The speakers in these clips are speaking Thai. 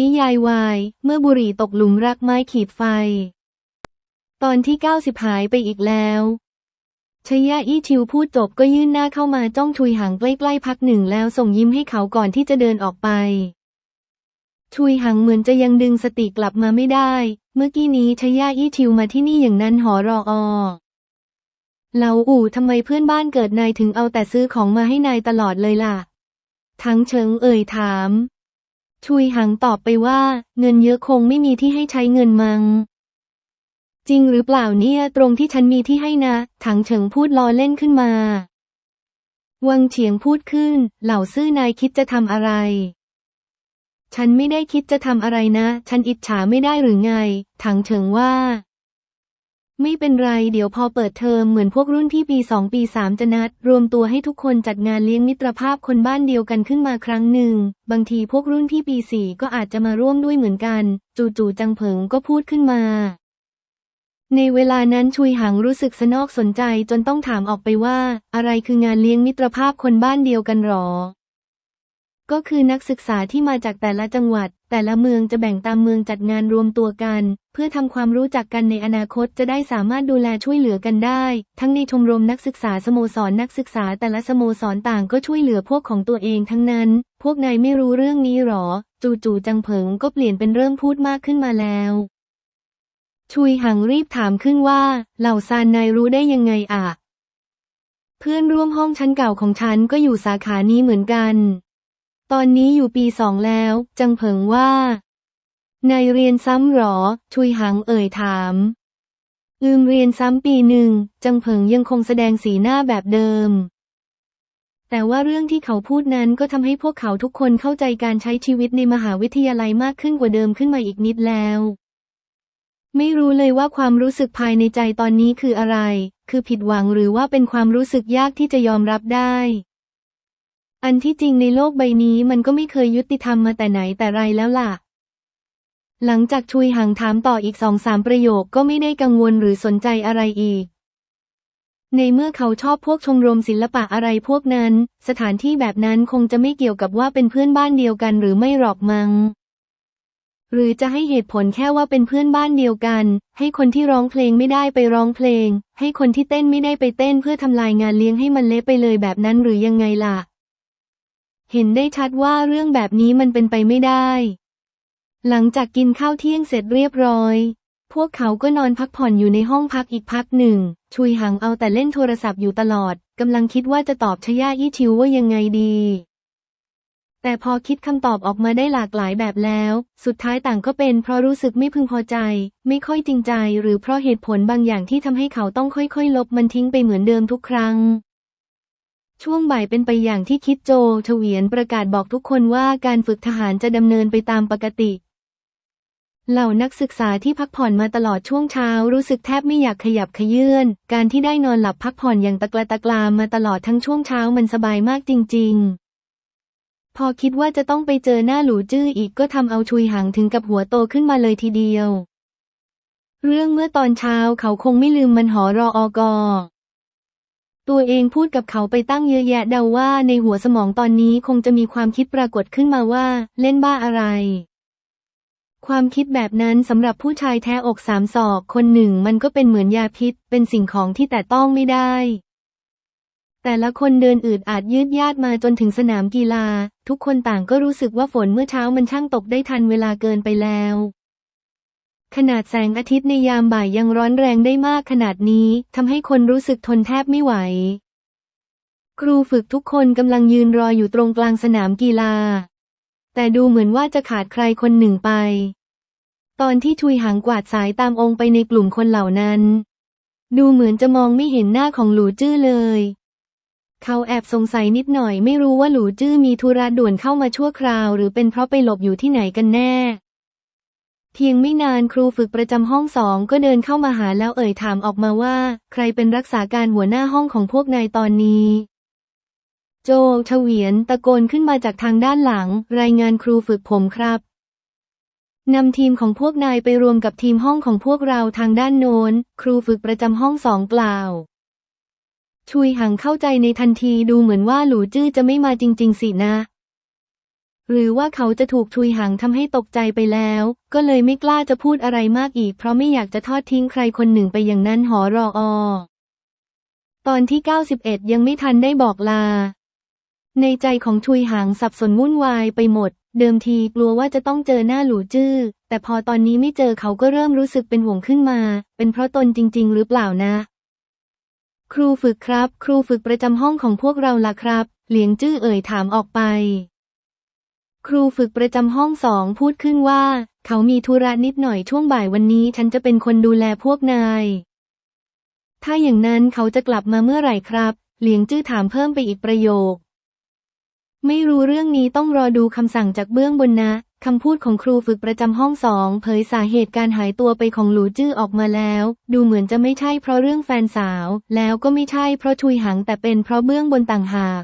นิยายวาย เมื่อบุหรี่ตกหลุมรักไม้ขีดไฟ ตอนที่ 90 หายไปอีกแล้วชยะอี้ชิวพูดจบก็ยื่นหน้าเข้ามาจ้องชุยหางใกล้ๆพักหนึ่งแล้วส่งยิ้มให้เขาก่อนที่จะเดินออกไปชุยหังเหมือนจะยังดึงสติกลับมาไม่ได้ เมื่อกี้นี้ชยะอี้ชิวมาที่นี่อย่างนั้นหอรออเหลาอู่ทำไมเพื่อนบ้านเกิดนายถึงเอาแต่ซื้อของมาให้นายตลอดเลยล่ะ ทั้งเฉิงเอ่ยถาม ชุยหังตอบไปว่า เงินเยอะคงไม่มีที่ให้ใช้เงินมัง จริงหรือเปล่าเนี่ยตรงที่ฉันมีที่ให้นะ ถังเฉิงพูดล้อเล่นขึ้นมา วังเฉียงพูดขึ้น เหล่าซื่อนายคิดจะทำอะไร ฉันไม่ได้คิดจะทำอะไรนะ ฉันอิจฉาไม่ได้หรือไง ถังเฉิงว่า ไม่เป็นไรเดี๋ยวพอเปิดเทอมเหมือนพวกรุ่นพี่ปีสองปีสามจะนัด รวมตัวให้ทุกคนจัดงานเลี้ยงมิตรภาพคนบ้านเดียวกันขึ้นมาครั้งหนึ่ง บางทีพวกรุ่นพี่ปีสี่ก็อาจจะมาร่วมด้วยเหมือนกัน จู่ๆจังเผิงก็พูดขึ้นมา ในเวลานั้นชุยหังรู้สึกสนอกสนใจจนต้องถามออกไปว่า อะไรคืองานเลี้ยงมิตรภาพคนบ้านเดียวกันหรอ ก็คือนักศึกษาที่มาจากแต่ละจังหวัด แต่ละเมืองจะแบ่งตามเมืองจัดงานรวมตัวกัน เพื่อทำความรู้จักกันในอนาคตจะได้สามารถดูแลช่วยเหลือกันได้ ทั้งในชมรมนักศึกษาสโมสรนักศึกษาแต่ละสโมสรต่างก็ช่วยเหลือพวกของตัวเองทั้งนั้น พวกนายไม่รู้เรื่องนี้หรอ จู่ๆจังเผิงก็เปลี่ยนเป็นเริ่มพูดมากขึ้นมาแล้วชุยหังรีบถามขึ้นว่า เหล่าซานนายรู้ได้ยังไงอะเพื่อนร่วมห้องชั้นเก่าของฉันก็อยู่สาขานี้เหมือนกัน ตอนนี้อยู่ปีสองแล้ว จังเผิงว่า นายเรียนซ้ำหรอ ชุยหังเอ่ยถาม อืมเรียนซ้ำปีหนึ่ง จังเผิงยังคงแสดงสีหน้าแบบเดิม แต่ว่าเรื่องที่เขาพูดนั้นก็ทำให้พวกเขาทุกคนเข้าใจการใช้ชีวิตในมหาวิทยาลัยมากขึ้นกว่าเดิมขึ้นมาอีกนิดแล้ว ไม่รู้เลยว่าความรู้สึกภายในใจตอนนี้คืออะไร คือผิดหวังหรือว่าเป็นความรู้สึกยากที่จะยอมรับได้อันที่จริงในโลกใบนี้มันก็ไม่เคยยุติธรรมมาแต่ไหนแต่ไรแล้วล่ะ หลังจากชุยหังถามต่ออีกสองสามประโยคก็ไม่ได้กังวลหรือสนใจอะไรอีก ในเมื่อเขาชอบพวกชมรมศิลปะอะไรพวกนั้น สถานที่แบบนั้นคงจะไม่เกี่ยวกับว่าเป็นเพื่อนบ้านเดียวกันหรือไม่หรอกมัง้งหรือจะให้เหตุผลแค่ว่าเป็นเพื่อนบ้านเดียวกัน ให้คนที่ร้องเพลงไม่ได้ไปร้องเพลง ให้คนที่เต้นไม่ได้ไปเต้นเพื่อทำลายงานเลี้ยงให้มันเละไปเลยแบบนั้นหรือยังไงล่ะ เห็นได้ชัดว่าเรื่องแบบนี้มันเป็นไปไม่ได้ หลังจากกินข้าวเที่ยงเสร็จเรียบร้อย พวกเขาก็นอนพักผ่อนอยู่ในห้องพักอีกพักหนึ่ง ชุยหังเอาแต่เล่นโทรศัพท์อยู่ตลอด กำลังคิดว่าจะตอบชย่าอี้ชิวว่ายังไงดี แต่พอคิดคำตอบออกมาได้หลากหลายแบบแล้ว สุดท้ายต่างก็เป็นเพราะรู้สึกไม่พึงพอใจ ไม่ค่อยจริงใจ หรือเพราะเหตุผลบางอย่างที่ทำให้เขาต้องค่อยๆ ลบมันทิ้งไปเหมือนเดิมทุกครั้งช่วงบ่ายเป็นไปอย่างที่คิดโจเฉวียนประกาศบอกทุกคนว่าการฝึกทหารจะดำเนินไปตามปกติ เหล่านักศึกษาที่พักผ่อนมาตลอดช่วงเช้ารู้สึกแทบไม่อยากขยับขยื่น การที่ได้นอนหลับพักผ่อนอย่างตะกละตะกรามมาตลอดทั้งช่วงเช้ามันสบายมากจริง ๆ พอคิดว่าจะต้องไปเจอหน้าหลูจื้ออีกก็ทำเอาชุยหังถึงกับหัวโตขึ้นมาเลยทีเดียว เรื่องเมื่อตอนเช้าเขาคงไม่ลืมมันหอรออกอตัวเองพูดกับเขาไปตั้งเยอะแยะเดาว่าในหัวสมองตอนนี้คงจะมีความคิดปรากฏขึ้นมาว่า เล่นบ้าอะไร ความคิดแบบนั้นสำหรับผู้ชายแท้อกสามศอกคนหนึ่งมันก็เป็นเหมือนยาพิษ เป็นสิ่งของที่แต่ต้องไม่ได้ แต่ละคนเดินอืดอาดยืดยาดมาจนถึงสนามกีฬา ทุกคนต่างก็รู้สึกว่าฝนเมื่อเช้ามันช่างตกได้ทันเวลาเกินไปแล้ว ขนาดแสงอาทิตย์ในยามบ่ายยังร้อนแรงได้มากขนาดนี้ทำให้คนรู้สึกทนแทบไม่ไหว ครูฝึกทุกคนกำลังยืนรออยู่ตรงกลางสนามกีฬา แต่ดูเหมือนว่าจะขาดใครคนหนึ่งไป ตอนที่ชุยหางกวาดสายตามองไปในกลุ่มคนเหล่านั้น ดูเหมือนจะมองไม่เห็นหน้าของหลูจื้อเลย เขาแอบสงสัยนิดหน่อยไม่รู้ว่าหลูจื้อมีธุระด่วนเข้ามาชั่วคราว หรือเป็นเพราะไปหลบอยู่ที่ไหนกันแน่ เพียงไม่นานครูฝึกประจำห้องสองก็เดินเข้ามาหาแล้วเอ่ยถามออกมาว่า ใครเป็นรักษาการหัวหน้าห้องของพวกนายตอนนี้ โจเฉวียนตะโกนขึ้นมาจากทางด้านหลัง รายงานครูฝึกผมครับนำทีมของพวกนายไปรวมกับทีมห้องของพวกเราทางด้านโน้น ครูฝึกประจำห้องสองกล่าว ชุยหังเข้าใจในทันทีดูเหมือนว่าหลูจื้อจะไม่มาจริง ๆ สินะ หรือว่าเขาจะถูกชุยหังทำให้ตกใจไปแล้ว ก็เลยไม่กล้าจะพูดอะไรมากอีก เพราะไม่อยากจะทอดทิ้งใครคนหนึ่งไปอย่างนั้นหอรออตอนที่ 91 ยังไม่ทันได้บอกลา ในใจของชุยหางสับสนวุ่นวายไปหมด เดิมทีกลัวว่าจะต้องเจอหน้าหลูจื้อ แต่พอตอนนี้ไม่เจอเขาก็เริ่มรู้สึกเป็นห่วงขึ้นมา เป็นเพราะตนจริง ๆ หรือเปล่านะ ครูฝึกครับ ครูฝึกประจำห้องของพวกเราล่ะครับ เหลียงจื้อเอ่ยถามออกไป ครูฝึกประจำห้องสองพูดขึ้นว่า เขามีธุระนิดหน่อยช่วงบ่ายวันนี้ ฉันจะเป็นคนดูแลพวกนาย ถ้าอย่างนั้นเขาจะกลับมาเมื่อไหร่ครับ เหลียงจื้อถามเพิ่มไปอีกประโยค ไม่รู้เรื่องนี้ต้องรอดูคำสั่งจากเบื้องบนนะ คำพูดของครูฝึกประจำห้องสองเผยสาเหตุการหายตัวไปของหลูจื้อออกมาแล้ว ดูเหมือนจะไม่ใช่เพราะเรื่องแฟนสาว แล้วก็ไม่ใช่เพราะชุยหังแต่เป็นเพราะเบื้องบนต่างหาก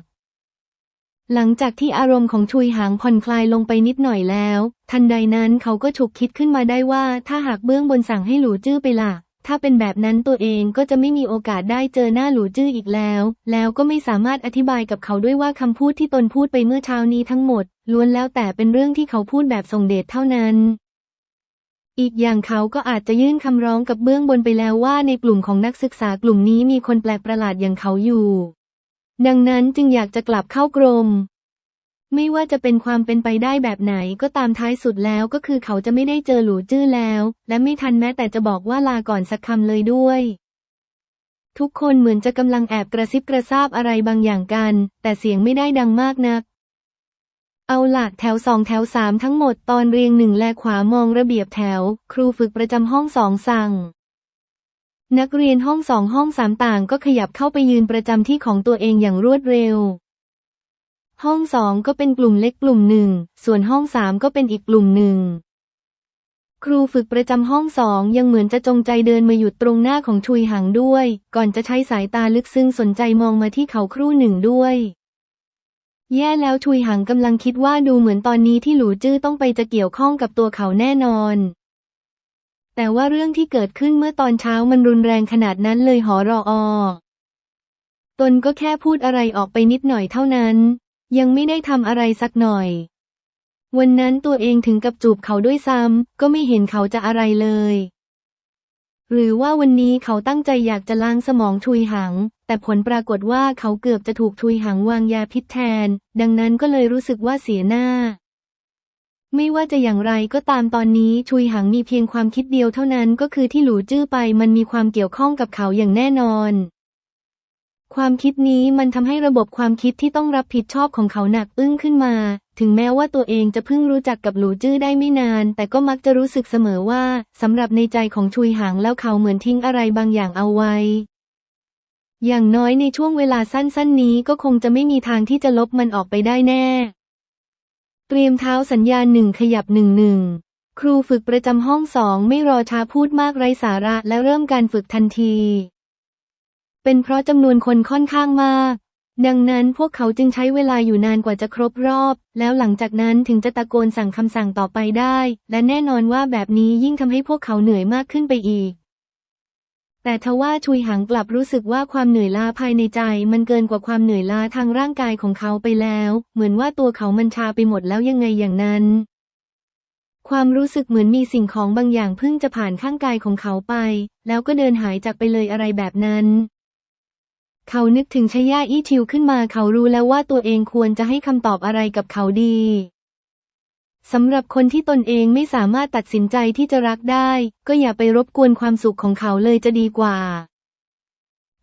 หลังจากที่อารมณ์ของชุยหางผ่อนคลายลงไปนิดหน่อยแล้ว ทันใดนั้นเขาก็ฉุกคิดขึ้นมาได้ว่าถ้าหากเบื้องบนสั่งให้หลูจื้อไปล่ะ ถ้าเป็นแบบนั้นตัวเองก็จะไม่มีโอกาสได้เจอหน้าหลูจื้ออีกแล้ว แล้วก็ไม่สามารถอธิบายกับเขาด้วยว่าคำพูดที่ตนพูดไปเมื่อเช้านี้ทั้งหมด ล้วนแล้วแต่เป็นเรื่องที่เขาพูดแบบส่งเดชเท่านั้น อีกอย่างเขาก็อาจจะยื่นคำร้องกับเบื้องบนไปแล้วว่าในกลุ่มของนักศึกษากลุ่มนี้มีคนแปลกประหลาดอย่างเขาอยู่ ดังนั้นจึงอยากจะกลับเข้ากรม ไม่ว่าจะเป็นความเป็นไปได้แบบไหนก็ตามท้ายสุดแล้วก็คือเขาจะไม่ได้เจอหลูจื้อแล้ว และไม่ทันแม้แต่จะบอกว่าลาก่อนสักคำเลยด้วย ทุกคนเหมือนจะกำลังแอบกระซิบกระซาบอะไรบางอย่างกัน แต่เสียงไม่ได้ดังมากนัก เอาล่ะแถวสองแถวสามทั้งหมดตอนเรียงหนึ่งแลขวามองระเบียบแถว ครูฝึกประจำห้องสองสั่ง นักเรียนห้องสองห้องสามต่างก็ขยับเข้าไปยืนประจำที่ของตัวเองอย่างรวดเร็ว ห้องสองก็เป็นกลุ่มเล็กกลุ่มหนึ่ง ส่วนห้องสามก็เป็นอีกกลุ่มหนึ่ง ครูฝึกประจำห้องสองยังเหมือนจะจงใจเดินมาหยุดตรงหน้าของชุยหังด้วย ก่อนจะใช้สายตาลึกซึ้งสนใจมองมาที่เขาครู่หนึ่งด้วย แย่แล้วชุยหังกำลังคิดว่าดูเหมือนตอนนี้ที่หลูจื้อต้องไปจะเกี่ยวข้องกับตัวเขาแน่นอน แต่ว่าเรื่องที่เกิดขึ้นเมื่อตอนเช้ามันรุนแรงขนาดนั้นเลยหอรออตนก็แค่พูดอะไรออกไปนิดหน่อยเท่านั้น ยังไม่ได้ทำอะไรสักหน่อย วันนั้นตัวเองถึงกับจูบเขาด้วยซ้ำก็ไม่เห็นเขาจะอะไรเลย หรือว่าวันนี้เขาตั้งใจอยากจะล้างสมองทุยหัง แต่ผลปรากฏว่าเขาเกือบจะถูกทุยหังวางยาพิษแทน ดังนั้นก็เลยรู้สึกว่าเสียหน้า ไม่ว่าจะอย่างไรก็ตามตอนนี้ชุยหังมีเพียงความคิดเดียวเท่านั้นก็คือที่หลูจื้อไปมันมีความเกี่ยวข้องกับเขาอย่างแน่นอน ความคิดนี้มันทำให้ระบบความคิดที่ต้องรับผิดชอบของเขาหนักอึ้งขึ้นมา ถึงแม้ว่าตัวเองจะเพิ่งรู้จักกับหลูจื้อได้ไม่นาน แต่ก็มักจะรู้สึกเสมอว่าสำหรับในใจของชุยหางแล้วเขาเหมือนทิ้งอะไรบางอย่างเอาไว้ อย่างน้อยในช่วงเวลาสั้นๆ นี้ก็คงจะไม่มีทางที่จะลบมันออกไปได้แน่ เตรียมเท้าสัญญาหนึ่งขยับหนึ่งหนึ่งครูฝึกประจำห้องสองไม่รอช้าพูดมากไร้สาระและเริ่มการฝึกทันที เป็นเพราะจำนวนคนค่อนข้างมาก ดังนั้นพวกเขาจึงใช้เวลาอยู่นานกว่าจะครบรอบ แล้วหลังจากนั้นถึงจะตะโกนสั่งคำสั่งต่อไปได้ และแน่นอนว่าแบบนี้ยิ่งทำให้พวกเขาเหนื่อยมากขึ้นไปอีก แต่ทว่าชุยหังกลับรู้สึกว่าความเหนื่อยล้าภายในใจ มันเกินกว่าความเหนื่อยล้าทางร่างกายของเขาไปแล้ว เหมือนว่าตัวเขามันชาไปหมดแล้วยังไงอย่างนั้นความรู้สึกเหมือนมีสิ่งของบางอย่างเพิ่งจะผ่านข้างกายของเขาไป แล้วก็เดินหายจากไปเลยอะไรแบบนั้น เขานึกถึงชย่าอี้ทิวขึ้นมาเขารู้แล้วว่าตัวเองควรจะให้คำตอบอะไรกับเขาดีสำหรับคนที่ตนเองไม่สามารถตัดสินใจที่จะรักได้ ก็อย่าไปรบกวนความสุขของเขาเลยจะดีกว่า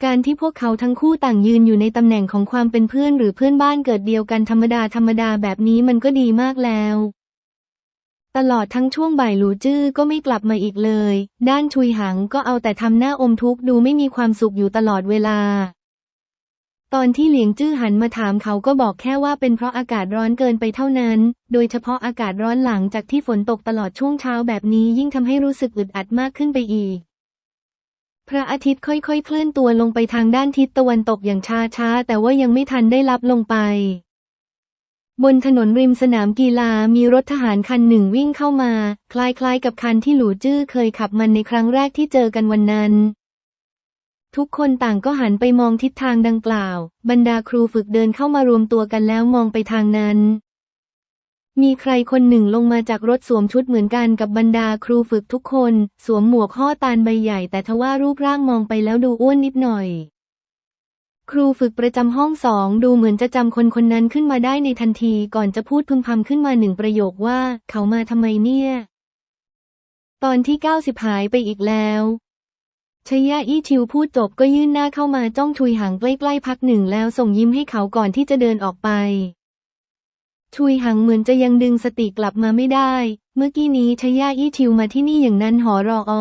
การที่พวกเขาทั้งคู่ต่างยืนอยู่ในตำแหน่งของความเป็นเพื่อนหรือเพื่อนบ้านเกิดเดียวกันธรรมดาธรรมดาแบบนี้มันก็ดีมากแล้ว ตลอดทั้งช่วงบ่ายหลูจื้อก็ไม่กลับมาอีกเลย ด้านชุยหังก็เอาแต่ทำหน้าอมทุกข์ดูไม่มีความสุขอยู่ตลอดเวลา ตอนที่เหลียงจื้อหันมาถามเขาก็บอกแค่ว่าเป็นเพราะอากาศร้อนเกินไปเท่านั้น โดยเฉพาะอากาศร้อนหลังจากที่ฝนตกตลอดช่วงเช้าแบบนี้ยิ่งทำให้รู้สึกอึดอัดมากขึ้นไปอีก พระอาทิตย์ค่อยๆ เคลื่อนตัวลงไปทางด้านทิศตะวันตกอย่างช้าๆ แต่ว่ายังไม่ทันได้ลับลงไป บนถนนริมสนามกีฬามีรถทหารคันหนึ่งวิ่งเข้ามา คล้ายๆ กับคันที่หลูจื้อเคยขับมันในครั้งแรกที่เจอกันวันนั้น ทุกคนต่างก็หันไปมองทิศทางดังกล่าว บรรดาครูฝึกเดินเข้ามารวมตัวกันแล้วมองไปทางนั้น มีใครคนหนึ่งลงมาจากรถสวมชุดเหมือนกันกับบรรดาครูฝึกทุกคน สวมหมวกห่อตาลใบใหญ่แต่ทว่ารูปร่างมองไปแล้วดูอ้วนนิดหน่อย ครูฝึกประจำห้องสองดูเหมือนจะจำคนคนนั้นขึ้นมาได้ในทันทีก่อนจะพูดพึมพำขึ้นมาหนึ่งประโยคว่า เขามาทำไมเนี่ย ตอนที่เก้าสิบหายไปอีกแล้ว ชยะอี้ชิวพูดจบก็ยื่นหน้าเข้ามาจ้องชุยหางใกล้ๆพักหนึ่งแล้วส่งยิ้มให้เขาก่อนที่จะเดินออกไปชุยหังเหมือนจะยังดึงสติกลับมาไม่ได้ เมื่อกี้นี้ชยะอี้ชิวมาที่นี่อย่างนั้นหอรออ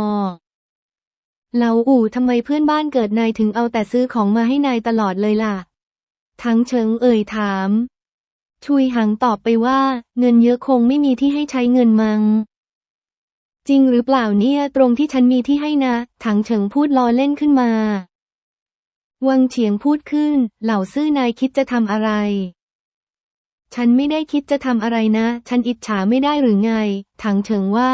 เหลาอู่ทำไมเพื่อนบ้านเกิดนายถึงเอาแต่ซื้อของมาให้นายตลอดเลยล่ะ ทั้งเฉิงเอ่ยถามชุยหังตอบไปว่า เงินเยอะคงไม่มีที่ให้ใช้เงินมัง จริงหรือเปล่าเนี่ยตรงที่ฉันมีที่ให้นะ ถังเฉิงพูดล้อเล่นขึ้นมา วังเฉียงพูดขึ้น เหล่าซื่อนายคิดจะทำอะไร ฉันไม่ได้คิดจะทำอะไรนะ ฉันอิจฉาไม่ได้หรือไง ถังเฉิงว่า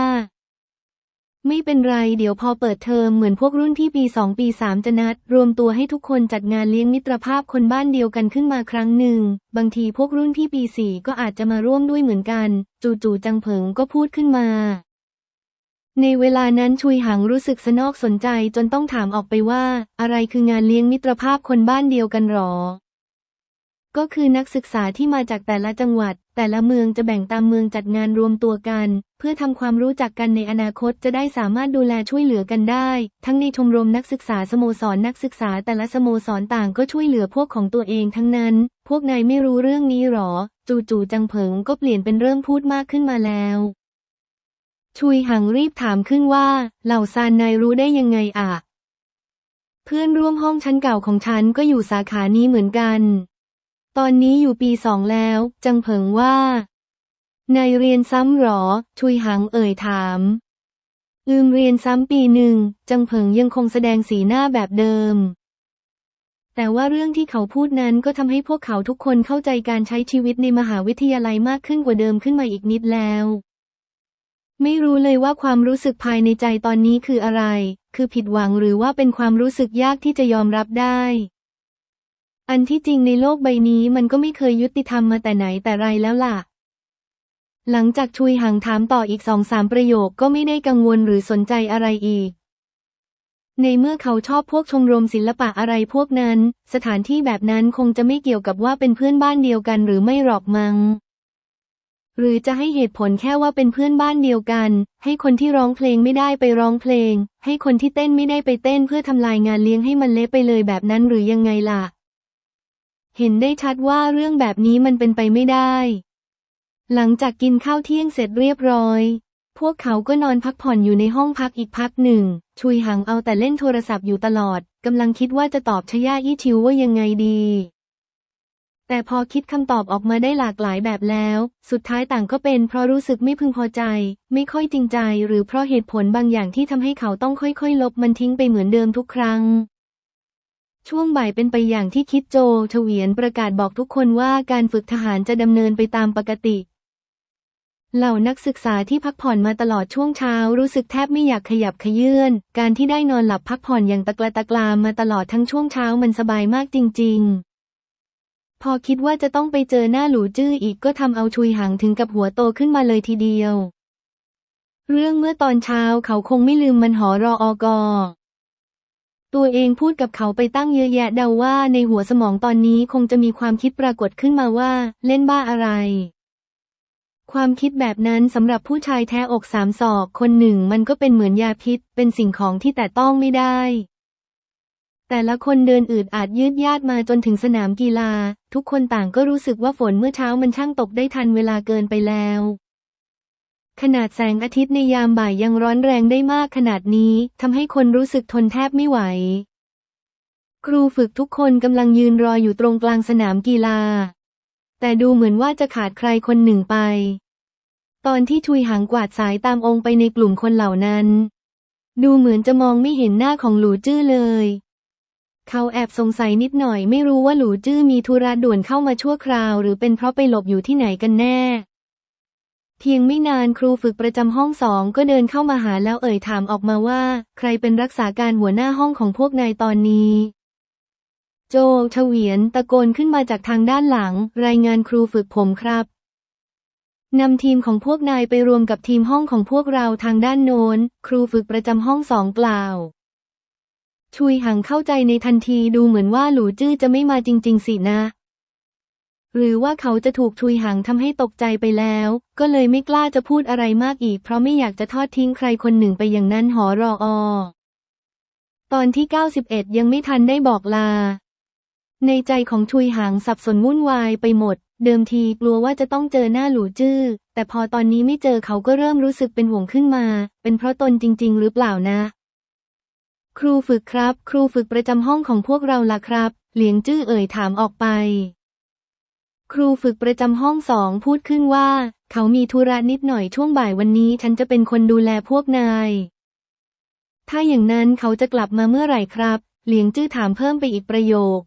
ไม่เป็นไร เดี๋ยวพอเปิดเทอมเหมือนพวกรุ่นพี่ปีสองปีสามจะนัด รวมตัวให้ทุกคนจัดงานเลี้ยงมิตรภาพคนบ้านเดียวกันขึ้นมาครั้งหนึ่ง บางทีพวกรุ่นพี่ปีสี่ก็อาจจะมาร่วมด้วยเหมือนกัน จู่ๆจังเผิงก็พูดขึ้นมา ในเวลานั้นชุยหังรู้สึกสนอกสนใจจนต้องถามออกไปว่า อะไรคืองานเลี้ยงมิตรภาพคนบ้านเดียวกันหรอ ก็คือนักศึกษาที่มาจากแต่ละจังหวัด แต่ละเมืองจะแบ่งตามเมืองจัดงานรวมตัวกัน เพื่อทำความรู้จักกันในอนาคตจะได้สามารถดูแลช่วยเหลือกันได้ ทั้งในชมรมนักศึกษาสโมสรนักศึกษาแต่ละสโมสรต่างก็ช่วยเหลือพวกของตัวเองทั้งนั้น พวกนายไม่รู้เรื่องนี้หรอ จู่ๆจังเผิงก็เปลี่ยนเป็นเริ่มพูดมากขึ้นมาแล้ว ชุยหังรีบถามขึ้นว่า เหล่าซานนายรู้ได้ยังไงอะ เพื่อนร่วมห้องชั้นเก่าของฉันก็อยู่สาขานี้เหมือนกัน ตอนนี้อยู่ปีสองแล้ว จังเผิงว่า นายเรียนซ้ำหรอ ชุยหังเอ่ยถาม อืมเรียนซ้ำปีหนึ่ง จังเผิงยังคงแสดงสีหน้าแบบเดิม แต่ว่าเรื่องที่เขาพูดนั้นก็ทำให้พวกเขาทุกคนเข้าใจการใช้ชีวิตในมหาวิทยาลัยมากขึ้นกว่าเดิมขึ้นมาอีกนิดแล้ว ไม่รู้เลยว่าความรู้สึกภายในใจตอนนี้คืออะไร คือผิดหวังหรือว่าเป็นความรู้สึกยากที่จะยอมรับได้ อันที่จริงในโลกใบนี้มันก็ไม่เคยยุติธรรมมาแต่ไหนแต่ไรแล้วล่ะ หลังจากชุยหังถามต่ออีกสองสามประโยคก็ไม่ได้กังวลหรือสนใจอะไรอีก ในเมื่อเขาชอบพวกชมรมศิลปะอะไรพวกนั้น สถานที่แบบนั้นคงจะไม่เกี่ยวกับว่าเป็นเพื่อนบ้านเดียวกันหรือไม่หรอกมัง้ง หรือจะให้เหตุผลแค่ว่าเป็นเพื่อนบ้านเดียวกัน ให้คนที่ร้องเพลงไม่ได้ไปร้องเพลง ให้คนที่เต้นไม่ได้ไปเต้นเพื่อทำลายงานเลี้ยงให้มันเละไปเลยแบบนั้นหรือยังไงล่ะ เห็นได้ชัดว่าเรื่องแบบนี้มันเป็นไปไม่ได้ หลังจากกินข้าวเที่ยงเสร็จเรียบร้อย พวกเขาก็นอนพักผ่อนอยู่ในห้องพักอีกพักหนึ่ง ชุยหังเอาแต่เล่นโทรศัพท์อยู่ตลอดกำลังคิดว่าจะตอบชย่าอี้ชิวว่ายังไงดี แต่พอคิดคำตอบออกมาได้หลากหลายแบบแล้ว สุดท้ายต่างก็เป็นเพราะรู้สึกไม่พึงพอใจ ไม่ค่อยจริงใจ หรือเพราะเหตุผลบางอย่างที่ทำให้เขาต้องค่อยๆ ลบมันทิ้งไปเหมือนเดิมทุกครั้ง ช่วงบ่ายเป็นไปอย่างที่คิดโจเฉวียนประกาศบอกทุกคนว่าการฝึกทหารจะดำเนินไปตามปกติเหล่านักศึกษาที่พักผ่อนมาตลอดช่วงเช้ารู้สึกแทบไม่อยากขยับขยื่น การที่ได้นอนหลับพักผ่อนอย่างตะกละตะกรามมาตลอดทั้งช่วงเช้ามันสบายมากจริง ๆ พอคิดว่าจะต้องไปเจอหน้าหลูจื้ออีกก็ทำเอาชุยหางถึงกับหัวโตขึ้นมาเลยทีเดียว เรื่องเมื่อตอนเช้าเขาคงไม่ลืมมันหอรออกอตัวเองพูดกับเขาไปตั้งเยอะแยะเดาว่าในหัวสมองตอนนี้คงจะมีความคิดปรากฏขึ้นมาว่าเล่นบ้าอะไร ความคิดแบบนั้นสำหรับผู้ชายแท้อกสามศอกคนหนึ่งมันก็เป็นเหมือนยาพิษ เป็นสิ่งของที่แต่ต้องไม่ได้ แต่ละคนเดินอืดอาจยืดยาดมาจนถึงสนามกีฬา ทุกคนต่างก็รู้สึกว่าฝนเมื่อเช้ามันช่างตกได้ทันเวลาเกินไปแล้ว ขนาดแสงอาทิตย์ในยามบ่ายยังร้อนแรงได้มากขนาดนี้ทำให้คนรู้สึกทนแทบไม่ไหว ครูฝึกทุกคนกำลังยืนรออยู่ตรงกลางสนามกีฬา แต่ดูเหมือนว่าจะขาดใครคนหนึ่งไป ตอนที่ชุยหางกวาดสายตามองไปในกลุ่มคนเหล่านั้น ดูเหมือนจะมองไม่เห็นหน้าของหลูจื้อเลย เขาแอบสงสัยนิดหน่อยไม่รู้ว่าหลูจื้อมีธุระด่วนเข้ามาชั่วคราว หรือเป็นเพราะไปหลบอยู่ที่ไหนกันแน่ เพียงไม่นานครูฝึกประจำห้องสองก็เดินเข้ามาหาแล้วเอ่ยถามออกมาว่า ใครเป็นรักษาการหัวหน้าห้องของพวกนายตอนนี้ โจเฉวียนตะโกนขึ้นมาจากทางด้านหลัง รายงานครูฝึกผมครับนำทีมของพวกนายไปรวมกับทีมห้องของพวกเราทางด้านโน้น ครูฝึกประจำห้องสองกล่าว ชุยหังเข้าใจในทันทีดูเหมือนว่าหลูจื้อจะไม่มาจริง ๆ สินะ หรือว่าเขาจะถูกชุยหังทำให้ตกใจไปแล้ว ก็เลยไม่กล้าจะพูดอะไรมากอีก เพราะไม่อยากจะทอดทิ้งใครคนหนึ่งไปอย่างนั้นหอรออตอนที่ 91 ยังไม่ทันได้บอกลา ในใจของชุยหางสับสนวุ่นวายไปหมด เดิมทีกลัวว่าจะต้องเจอหน้าหลูจื้อ แต่พอตอนนี้ไม่เจอเขาก็เริ่มรู้สึกเป็นห่วงขึ้นมา เป็นเพราะตนจริง ๆ หรือเปล่านะ ครูฝึกครับ ครูฝึกประจำห้องของพวกเราล่ะครับ เหลียงจื้อเอ่ยถามออกไป ครูฝึกประจำห้องสองพูดขึ้นว่า เขามีธุระนิดหน่อยช่วงบ่ายวันนี้ฉันจะเป็นคนดูแลพวกนาย ถ้าอย่างนั้นเขาจะกลับมาเมื่อไหร่ครับ เหลียงจื้อถามเพิ่มไปอีกประโยค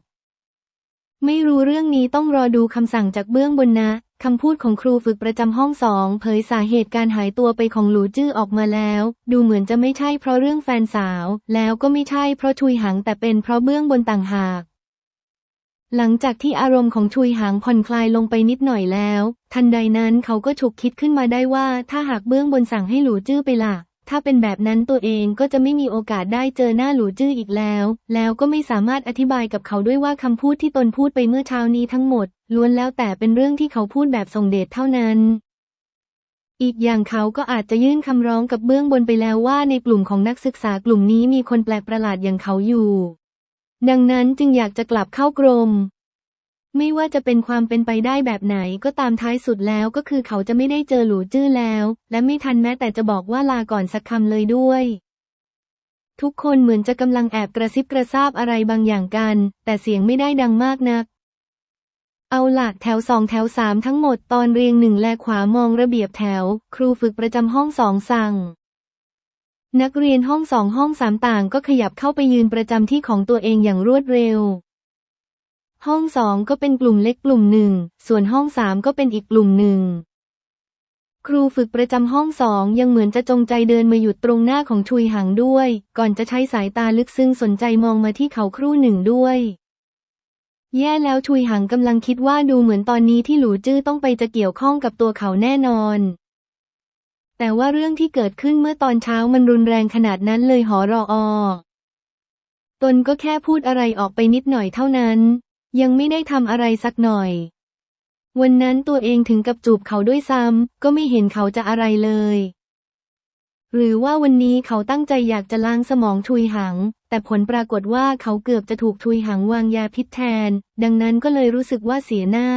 ไม่รู้เรื่องนี้ต้องรอดูคำสั่งจากเบื้องบนนะ คำพูดของครูฝึกประจำห้องสองเผยสาเหตุการหายตัวไปของหลูจื้อออกมาแล้ว ดูเหมือนจะไม่ใช่เพราะเรื่องแฟนสาว แล้วก็ไม่ใช่เพราะชุยหังแต่เป็นเพราะเบื้องบนต่างหากหลังจากที่อารมณ์ของชุยหางผ่อนคลายลงไปนิดหน่อยแล้ว ทันใดนั้นเขาก็ฉุกคิดขึ้นมาได้ว่าถ้าหากเบื้องบนสั่งให้หลูจื้อไปล่ะ ถ้าเป็นแบบนั้นตัวเองก็จะไม่มีโอกาสได้เจอหน้าหลูจื้ออีกแล้ว แล้วก็ไม่สามารถอธิบายกับเขาด้วยว่าคำพูดที่ตนพูดไปเมื่อเช้านี้ทั้งหมด ล้วนแล้วแต่เป็นเรื่องที่เขาพูดแบบส่งเดชเท่านั้น อีกอย่างเขาก็อาจจะยื่นคำร้องกับเบื้องบนไปแล้วว่าในกลุ่มของนักศึกษากลุ่มนี้มีคนแปลกประหลาดอย่างเขาอยู่ ดังนั้นจึงอยากจะกลับเข้ากรม ไม่ว่าจะเป็นความเป็นไปได้แบบไหนก็ตามท้ายสุดแล้วก็คือเขาจะไม่ได้เจอหลูจื้อแล้ว และไม่ทันแม้แต่จะบอกว่าลาก่อนสักคำเลยด้วย ทุกคนเหมือนจะกำลังแอบกระซิบกระซาบอะไรบางอย่างกัน แต่เสียงไม่ได้ดังมากนัก เอาละแถวสองแถวสามทั้งหมดตอนเรียงหนึ่งแลขวามองระเบียบแถว ครูฝึกประจำห้องสองสั่ง นักเรียนห้องสองห้องสามต่างก็ขยับเข้าไปยืนประจำที่ของตัวเองอย่างรวดเร็ว ห้องสองก็เป็นกลุ่มเล็กกลุ่มหนึ่ง ส่วนห้องสามก็เป็นอีกกลุ่มหนึ่ง ครูฝึกประจำห้องสองยังเหมือนจะจงใจเดินมาหยุดตรงหน้าของชุยหังด้วย ก่อนจะใช้สายตาลึกซึ้งสนใจมองมาที่เขาครู่หนึ่งด้วย แย่แล้วชุยหังกำลังคิดว่าดูเหมือนตอนนี้ที่หลูจื้อต้องไปจะเกี่ยวข้องกับตัวเขาแน่นอนแต่ว่าเรื่องที่เกิดขึ้นเมื่อตอนเช้ามันรุนแรงขนาดนั้นเลยหอรออ ตนก็แค่พูดอะไรออกไปนิดหน่อยเท่านั้น ยังไม่ได้ทำอะไรสักหน่อย วันนั้นตัวเองถึงกับจูบเขาด้วยซ้ำก็ไม่เห็นเขาจะอะไรเลย หรือว่าวันนี้เขาตั้งใจอยากจะล้างสมองทุยหัง แต่ผลปรากฏว่าเขาเกือบจะถูกทุยหังวางยาพิษแทน ดังนั้นก็เลยรู้สึกว่าเสียหน้า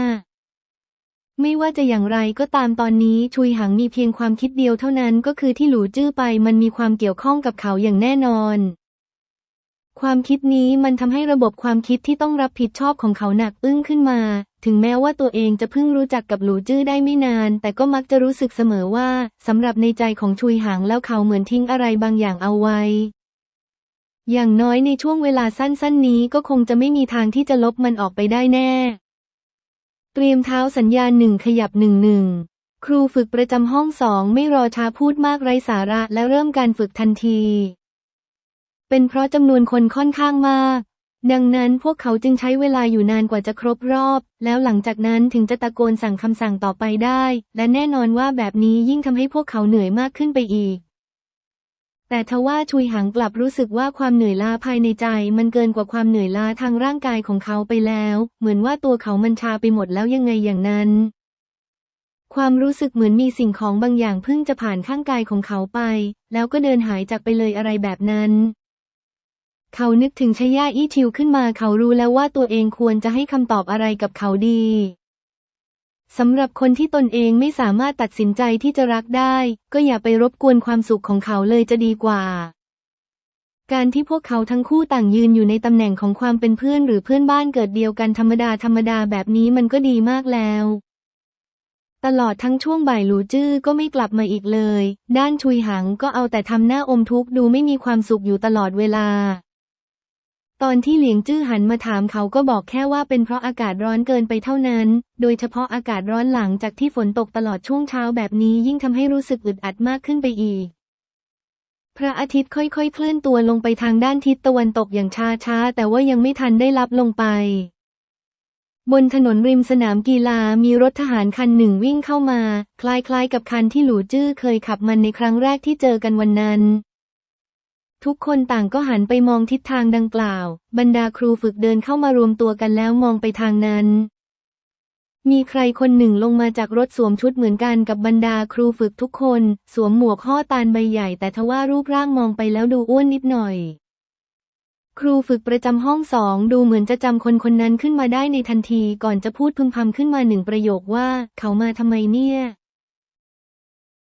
ไม่ว่าจะอย่างไรก็ตามตอนนี้ชุยหังมีเพียงความคิดเดียวเท่านั้นก็คือที่หลูจื้อไปมันมีความเกี่ยวข้องกับเขาอย่างแน่นอน ความคิดนี้มันทำให้ระบบความคิดที่ต้องรับผิดชอบของเขาหนักอึ้งขึ้นมา ถึงแม้ว่าตัวเองจะเพิ่งรู้จักกับหลูจื้อได้ไม่นาน แต่ก็มักจะรู้สึกเสมอว่าสำหรับในใจของชุยหางแล้วเขาเหมือนทิ้งอะไรบางอย่างเอาไว้ อย่างน้อยในช่วงเวลาสั้น ๆ นี้ก็คงจะไม่มีทางที่จะลบมันออกไปได้แน่ เตรียมเท้าสัญญาณหนึ่งขยับหนึ่งหนึ่งครูฝึกประจำห้องสองไม่รอช้าพูดมากไร้สาระและเริ่มการฝึกทันที เป็นเพราะจำนวนคนค่อนข้างมาก ดังนั้นพวกเขาจึงใช้เวลาอยู่นานกว่าจะครบรอบ แล้วหลังจากนั้นถึงจะตะโกนสั่งคำสั่งต่อไปได้ และแน่นอนว่าแบบนี้ยิ่งทำให้พวกเขาเหนื่อยมากขึ้นไปอีก แต่ทว่าชุยหังกลับรู้สึกว่าความเหนื่อยล้าภายในใจมันเกินกว่าความเหนื่อยล้าทางร่างกายของเขาไปแล้ว เหมือนว่าตัวเขามันชาไปหมดแล้วยังไงอย่างนั้นความรู้สึกเหมือนมีสิ่งของบางอย่างเพิ่งจะผ่านข้างกายของเขาไป แล้วก็เดินหายจากไปเลยอะไรแบบนั้น เขานึกถึงชย่าอี้ชิวขึ้นมาเขารู้แล้วว่าตัวเองควรจะให้คำตอบอะไรกับเขาดีสำหรับคนที่ตนเองไม่สามารถตัดสินใจที่จะรักได้ ก็อย่าไปรบกวนความสุขของเขาเลยจะดีกว่า การที่พวกเขาทั้งคู่ต่างยืนอยู่ในตำแหน่งของความเป็นเพื่อนหรือเพื่อนบ้านเกิดเดียวกันธรรมดาธรรมดาแบบนี้มันก็ดีมากแล้ว ตลอดทั้งช่วงบ่ายหลูจื้อก็ไม่กลับมาอีกเลย ด้านชุยหังก็เอาแต่ทำหน้าอมทุกข์ดูไม่มีความสุขอยู่ตลอดเวลา ตอนที่เหลียงจื้อหันมาถามเขาก็บอกแค่ว่าเป็นเพราะอากาศร้อนเกินไปเท่านั้น โดยเฉพาะอากาศร้อนหลังจากที่ฝนตกตลอดช่วงเช้าแบบนี้ยิ่งทำให้รู้สึกอึดอัดมากขึ้นไปอีก พระอาทิตย์ค่อยๆ เคลื่อนตัวลงไปทางด้านทิศตะวันตกอย่างช้าๆ แต่ว่ายังไม่ทันได้ลับลงไป บนถนนริมสนามกีฬามีรถทหารคันหนึ่งวิ่งเข้ามา คล้ายๆ กับคันที่หลูจื้อเคยขับมันในครั้งแรกที่เจอกันวันนั้น ทุกคนต่างก็หันไปมองทิศทางดังกล่าว บรรดาครูฝึกเดินเข้ามารวมตัวกันแล้วมองไปทางนั้น มีใครคนหนึ่งลงมาจากรถสวมชุดเหมือนกันกับบรรดาครูฝึกทุกคน สวมหมวกข้อตาลใบใหญ่แต่ทว่ารูปร่างมองไปแล้วดูอ้วนนิดหน่อย ครูฝึกประจำห้องสองดูเหมือนจะจำคนคนนั้นขึ้นมาได้ในทันทีก่อนจะพูดพึมพำขึ้นมาหนึ่งประโยคว่า เขามาทำไมเนี่ย